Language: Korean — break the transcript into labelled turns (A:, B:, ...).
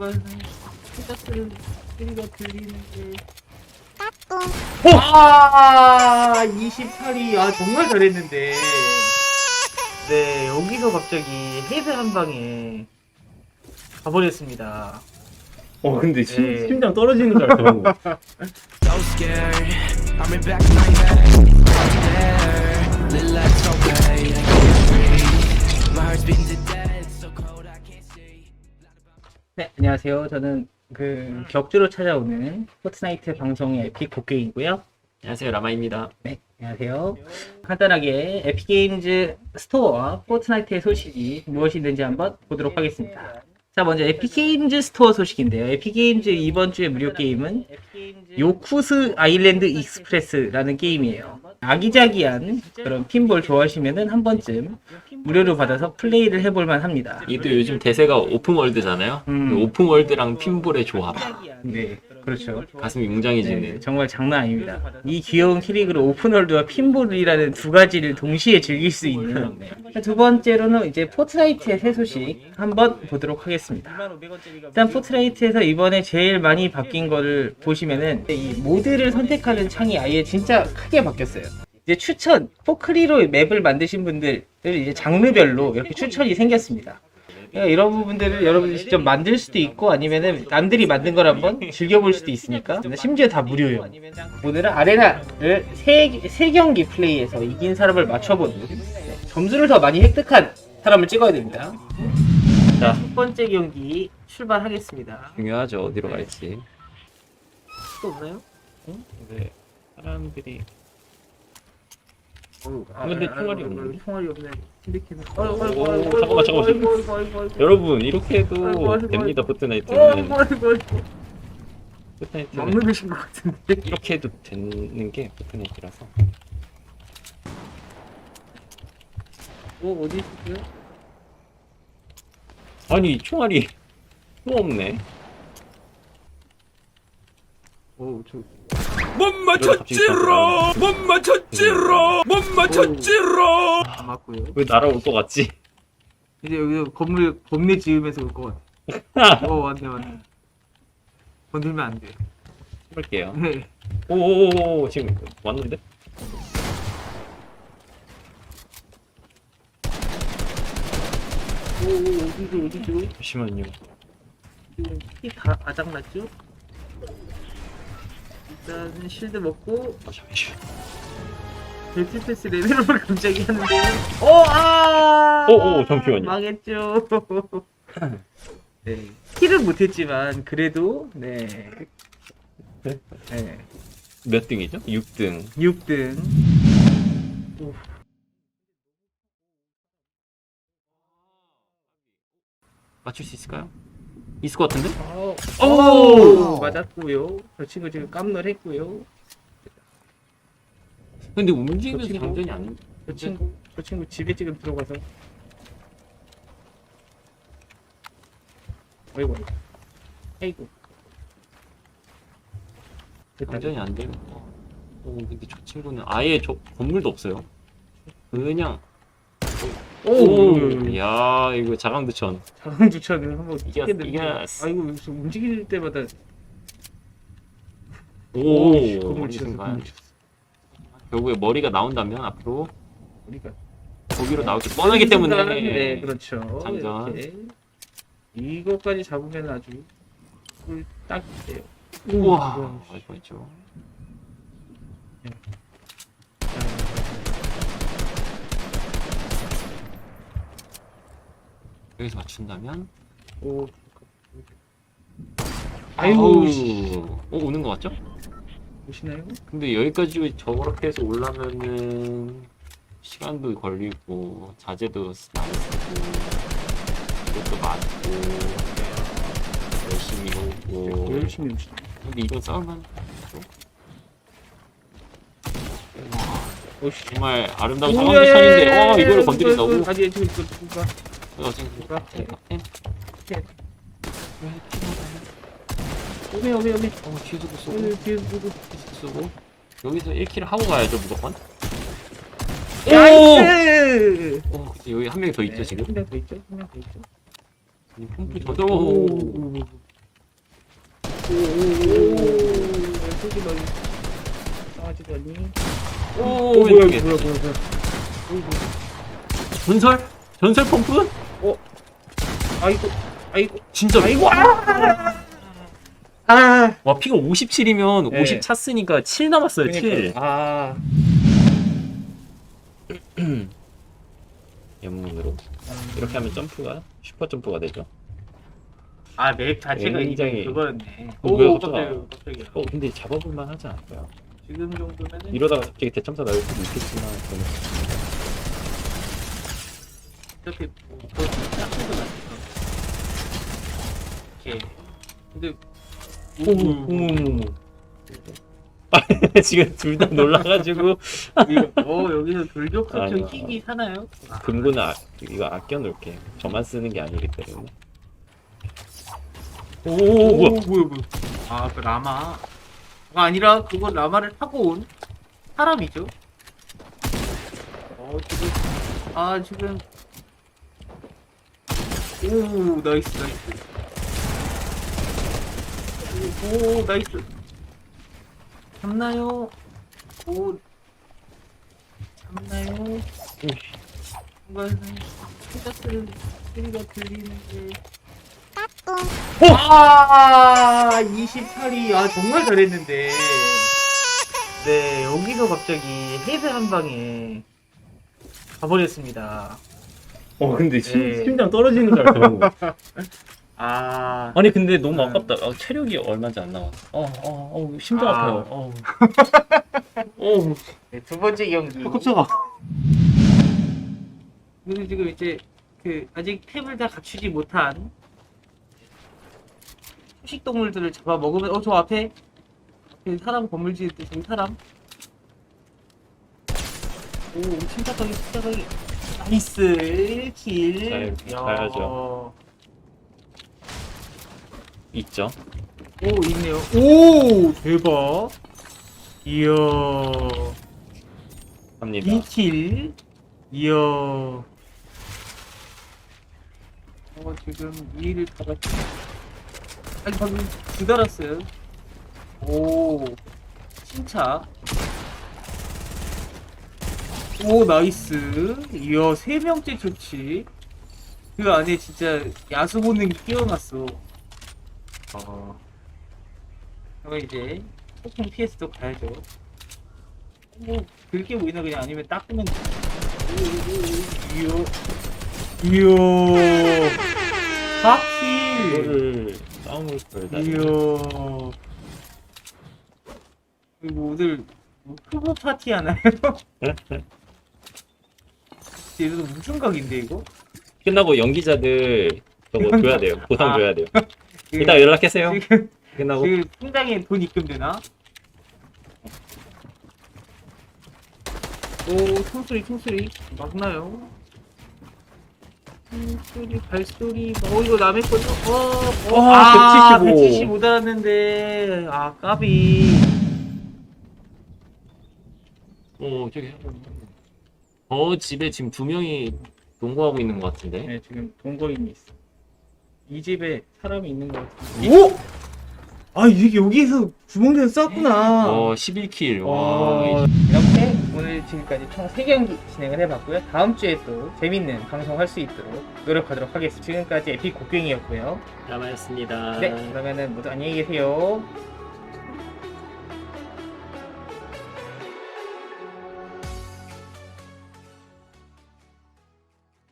A: 아, 28위. 아, 정말 잘했는데. 네, 여기서 갑자기 헤드 한 방에 가버렸습니다.
B: 어 근데 심,
A: 네.
B: 심장 떨어지는 줄 알고
C: so scared. I'm in back of my head. Right there. Little lights so bright, I can't breathe. My heart's beating to death,
A: 네, 안녕하세요. 저는 그 격주로 찾아오는 포트나이트 방송의 에픽 곡게임이고요.
B: 안녕하세요 라마입니다
A: 네, 안녕하세요. 간단하게 에픽게임즈 스토어와 포트나이트의 소식이 무엇이 있는지 한번 보도록 하겠습니다. 자, 먼저 에픽게임즈 스토어 소식인데요. 에픽게임즈 이번 주의 무료 게임은 요쿠스 아일랜드 익스프레스라는 게임이에요. 아기자기한 그런 핀볼 좋아하시면은 한 번쯤 무료로 받아서 플레이를 해볼만 합니다.
B: 이도 요즘 대세가 오픈월드잖아요
A: 음.
B: 그 오픈월드랑 핀볼의 조합
A: 네, 그렇죠.
B: 가슴이
A: 네,
B: 웅장해지는
A: 정말 장난 아닙니다. 이 귀여운 캐릭으로 오픈월드와 핀볼이라는 두 가지를 동시에 즐길 수 있는. 네. 두 번째로는 이제 포트나이트의 새 소식 한번 보도록 하겠습니다. 일단 포트나이트에서 이번에 제일 많이 바뀐 거를 보시면은 이 모드를 선택하는 창이 아예 진짜 크게 바뀌었어요. 이제 추천 포크리로 맵을 만드신 분들 이제 장르별로 이렇게 추천이 생겼습니다. 그러니까 이런 부분들을 여러분들이 직접 만들 수도 있고 아니면은 남들이 만든 걸 한번 즐겨볼 수도 있으니까 심지어 다 무료예요. 오늘은 아레나를 세, 세 경기 플레이해서 이긴 사람을 맞춰보는 네, 점수를 더 많이 획득한 사람을 찍어야 됩니다. 자, 첫 번째 경기 출발하겠습니다.
B: 중요하죠 어디로 갈지
A: 또 없나요?
B: 네 사람들이
A: 아,
B: 근데
A: 아,
B: 총알이
A: 아,
B: 없는데?
A: 총알이 없네. 핸드캐는.
B: 오, 잠깐만, 잠깐만. 여러분 이렇게 해도
A: 아이고, 아이고,
B: 됩니다
A: 어,
B: 포트나이트는
A: 아이고, 아이고.
B: 포트나이트는
A: 막는 되신 것 같은데.
B: 이렇게 해도 되는 게 포트나이트라서
A: 어, 어디 있어요?
B: 아니 총알이 또 없네
A: 어, 저.
C: 못 맞췄지롱! 못 맞췄지롱! 못 맞췄지롱!
A: 안 맞고요.
B: 왜 날아올 것 같지?
A: 이제 여기서 건물 겁내 지으면서 올 것 같아. 어 맞네 맞네. 건들면 안 돼.
B: 해볼게요
A: 네.
B: 오오오 지금 왔는데?
A: 오 어디죠 어디죠?
B: 잠시만요
A: 지금 피다 아작났죠? 일단은 실드 먹고
B: 아 잠시만
A: 벨트 패스 레벨업을 갑자기 하는데. 어 아.
B: 오, 오, 잠시만요.
A: 망했죠. 네. 킬은 못했지만 그래도 네.
B: 네?
A: 네.
B: 몇 등이죠? 6등
A: 6등.
B: 맞출 수 있을까요? 있을 것 같은데?
A: 오,
B: 오!
A: 맞았고요. 저 친구 지금 깜놀했고요.
B: 근데 움직이면서
A: 저 친구?
B: 장전이 안
A: 저 친구 저 친구 집에 지금 들어가서 아이고 아이고 됐다.
B: 장전이 안 되고 어, 근데 저 친구는 아예 저 건물도 없어요 그냥
A: 오,
B: 오, 야 이거 자강두천.
A: 자강 주차는 한번
B: 이겼-
A: 찍겠는데.
B: 이겼어.
A: 아이고 무슨 움직일 때마다.
B: 오.
A: 건물 치셨어
B: 순간.
A: 건물 치셨어
B: 결국에 머리가 나온다면 앞으로
A: 우리가.
B: 거기로 나오기 뻔하기 때문에.
A: 네 그렇죠.
B: 장전.
A: 이렇게. 이거까지 잡으면 아주 꿀딱이에요.
B: 우와 좋죠 여기서 맞춘다면
A: 오
B: 아이고 어, 오는 거 맞죠?
A: 보시나요?
B: 근데 여기까지 저렇게 해서 올라면은 시간도 걸리고 자재도 많이 쓰고 이것도 맞고 열심히 오고
A: 열심히 오시네
B: 근데 이건 싸움만
A: 오씨
B: 정말 아름다운 상황부천인데 어 이거를 건드린다고
A: 아니 지금 이거 누가
B: 어.
A: 오메 오메 오메
B: 어 뒤에서 쏘고.
A: 오메 네, 뒤에 네, 누구 뒤에서
B: 쏘고. 여기서 1킬 하고 가야죠 무조건.
A: 나이스!
B: 어 그치 여기 한 명이 더 있죠 네, 지금?
A: 한명더 있죠 한 명 더 있죠.
B: 아니, 펌프 저도
A: 오오오오. 여기 너희 강아지 너니
B: 오
A: 뭐야
B: 왼쪽에
A: 뭐야 뭐야 뭐야 어이구.
B: 전설? 전설 펌프?
A: 아이고, 아이고,
B: 진짜
A: 아이고, 아! 아!
B: 와 피가 57이면
A: 네.
B: 50 찼으니까 7 남았어요 7
A: 그러니까, 아.
B: 연문으로 이렇게 하면 점프가 슈퍼 점프가 되죠
A: 아, 맵 자체가
B: 굉장히-
A: 이제 그거였네.
B: 어, 뭐야,
A: 오,
B: 갑자기.
A: 갑자기, 갑자기.
B: 어 근데 잡아볼만 하지 않을까요?
A: 지금 정도면은.
B: 이러다가 갑자기 대참사 나올 수도 있겠지만 저는
A: 이렇게 뭐, 그거 짝꿍도 나니까. 이렇게. 근데,
B: 오오오 오 지금 둘 다 놀라가지고
A: 이거, 어, 여기서 돌격소
B: 아니요.
A: 좀 끼기 사나요?
B: 금고는 아, 이거 아껴 놓을게 저만 쓰는 게 아니기 때문에 오 뭐야
A: 뭐야, 뭐야. 아, 그 라마. 가 아니라 그거 라마를 타고 온 사람이죠. 어, 지금, 아, 지금. 오, 나이스, 나이스. 오, 오, 나이스. 잡나요? 오, 잡나요? 뭔가, 스타트를, 소리가 들리는데. 아, 28위. 아, 정말 잘했는데. 네, 여기서 갑자기 헤드 한 방에 가버렸습니다.
B: 어 근데 심,
A: 네.
B: 심장 떨어지는 줄 알고
A: 아,
B: 아니 근데 너무
A: 네.
B: 아깝다 어, 체력이 얼마지 안 나왔어 어 어 어, 심장
A: 아.
B: 아 파요 어. 어
A: 네, 두 번째 경기.
B: 깜짝아
A: 그리고 지금 이제 그 아직 템을 다 갖추지 못한 초식 동물들을 잡아 먹으면 어 저 앞에 그 사람 건물 지을 때 저기 사람 오 침착하게 침착하게 나이스 킬
B: 잘-
A: 야.
B: 잘하죠. 있죠?
A: 오 있네요. 오 대박. 이야.
B: 합니다.
A: 2킬 이야. 어 지금 2위를 잡았지 아니 방금 두 달았어요. 오. 침착 오 나이스. 이야 세 명째 좋지 그 안에 진짜 야수 본능이 끼어났어. 어. 그럼 이제 폭풍 PS도 가야죠. 뭐 긁게 보이나 그냥 아니면 닦으면 돼. 이야 이야. 바퀴
B: 이거를 싸움을 걸다니
A: 이야. 이거 오늘 뭐 후보 파티 하나요? 얘도 무슨 각인데 이거?
B: 끝나고 연기자들 저거 줘야 돼요 보상
A: 아.
B: 줘야 돼요
A: 지금-
B: 이따 연락하세요
A: 지금
B: 끝나고
A: 지금 통장에 돈 입금되나? 오, 총소리, 총소리. 맞나요? 총소리, 발소리. 어, 이거 남의 거죠? 어, 어,
B: 와,
A: 아,
B: 175.
A: 175 달았는데. 아, 까비.
B: 어 저기 어 집에 지금 두 명이 농구하고 있는 것 같은데
A: 네, 지금 동거인이 있어. 이 집에 사람이 있는 것 같은데. 오! 아, 이게 여기에서 구멍내서 쌌구나.
B: 어 11킬
A: 와,
B: 와
A: 이렇게 오늘 지금까지 총 3경기 진행을 해봤고요. 다음 주에 또 재밌는 방송할 수 있도록 노력하도록 하겠습니다. 지금까지 에픽 곡괭이였고요.
B: 남아였습니다
A: 네, 그러면은 모두 안녕히 계세요.